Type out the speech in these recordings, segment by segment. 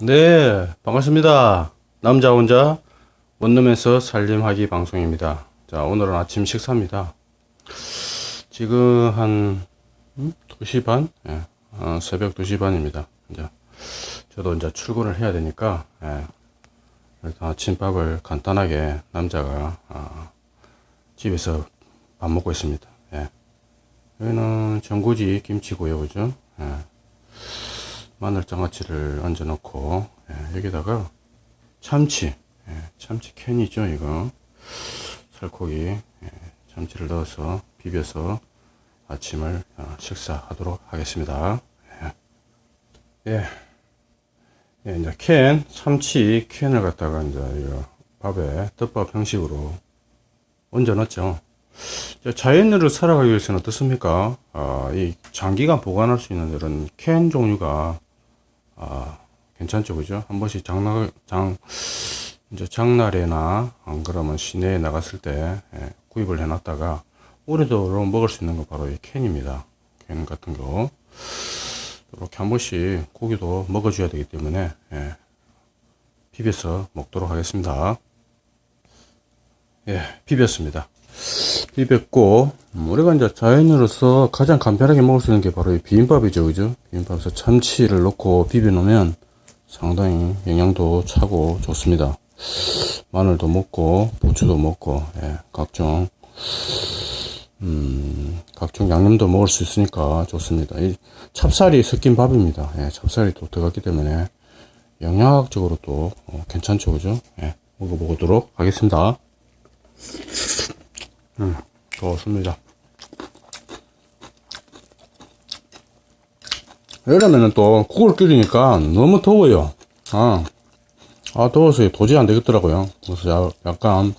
네, 반갑습니다. 남자 혼자 원룸에서 살림하기 방송입니다. 자, 오늘은 아침 식사입니다. 지금 한 음? 2시 반? 예, 어, 새벽 2시 반입니다. 이제 저도 이제 출근을 해야 되니까 예, 일단 아침밥을 간단하게 남자가 아, 집에서 밥 먹고 있습니다. 예. 여기는 전구지 김치고요, 그죠? 예. 마늘 장아찌를 얹어 놓고 예, 여기다가 참치 예, 참치 캔이죠 이거 살코기 예, 참치를 넣어서 비벼서 아침을 어, 식사하도록 하겠습니다 예. 예. 예, 이제 캔 참치 캔을 갖다가 이제 이거 밥에 떡밥 형식으로 얹어 넣었죠 자, 자연으로 살아가기 위해서는 어떻습니까? 아, 이 장기간 보관할 수 있는 이런 캔 종류가 아, 괜찮죠, 그죠? 한 번씩 장날, 장, 이제 장날에나 안 그러면 시내에 나갔을 때 예, 구입을 해놨다가 오래도록 먹을 수 있는 거 바로 이 캔입니다. 캔 같은 거. 이렇게 한 번씩 고기도 먹어줘야 되기 때문에 예, 비벼서 먹도록 하겠습니다. 예, 비볐습니다. 비볐고 음, 우리가 이제 자연으로서 가장 간편하게 먹을 수 있는 게 바로 이 비빔밥이죠 그죠 비빔밥에서 참치를 넣고 비벼 놓으면 상당히 영양도 차고 좋습니다. 마늘도 먹고 부추도 먹고 예, 각종 음, 각종 양념도 먹을 수 있으니까 좋습니다. 이 찹쌀이 섞인 밥입니다. 예, 찹쌀이 또 들어갔기 때문에 영양학적으로 또 어, 괜찮죠 그죠? 예, 먹어보도록 하겠습니다. 음, 좋습니다. 여름에는 또 국을 끓이니까 너무 더워요. 아, 아 더워서 도저히 안 되겠더라고요. 그래서 야- 약간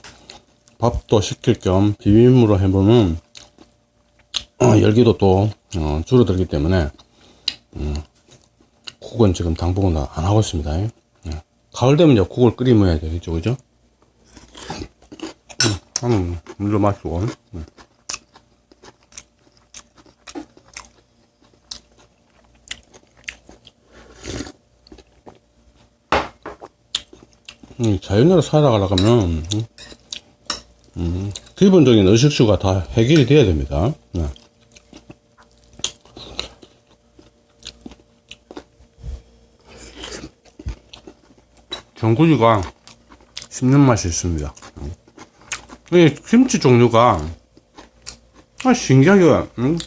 밥도 식힐 겸 비빔으로 해보면 어, 열기도 또 어, 줄어들기 때문에 음, 국은 지금 당분간 안 하고 있습니다. 예. 가을 되면 이제 국을 끓이면 되겠죠, 그죠? 음, 물도 마시고. 음. 음, 자연으로 살아가려면, 음, 음, 기본적인 의식주가 다 해결이 돼야 됩니다. 네. 전구지가 씹는 맛이 있습니다. 이 김치 종류가 아, 신기하게 음?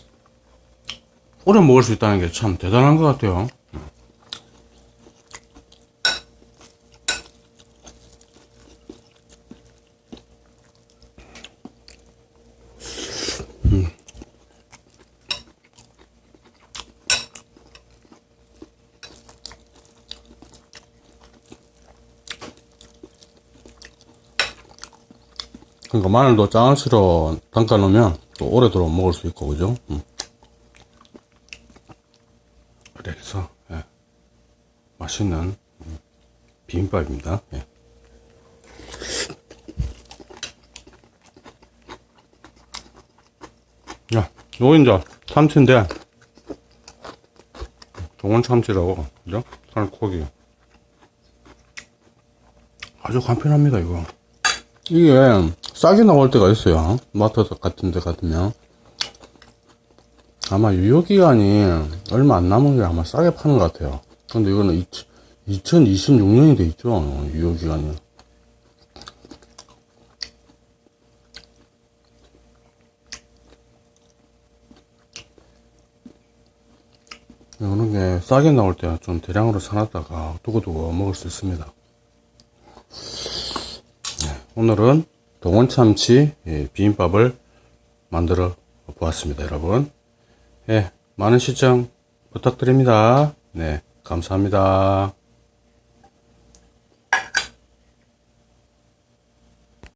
오래 먹을 수 있다는 게 참 대단한 것 같아요. 그러니까 마늘도 장아찌로 담가 놓으면 또 오래도록 먹을 수 있고 그죠? 음. 그래서 예. 맛있는 음, 비빔밥입니다. 예. 야, 요거 이제 참치인데 동원 참치라고 그죠? 살코기 아주 간편합니다 이거. 이게 싸게 나올 때가 있어요. 마트 같은 데 같으면. 아마 유효기간이 얼마 안 남은 게 아마 싸게 파는 것 같아요. 근데 이거는 2026년이 돼 있죠. 유효기간이. 이런 게 싸게 나올 때 좀 대량으로 사놨다가 두고두고 먹을 수 있습니다. 오늘은 동원참치 예, 비빔밥을 만들어 보았습니다, 여러분. 예, 많은 시청 부탁드립니다. 네, 감사합니다.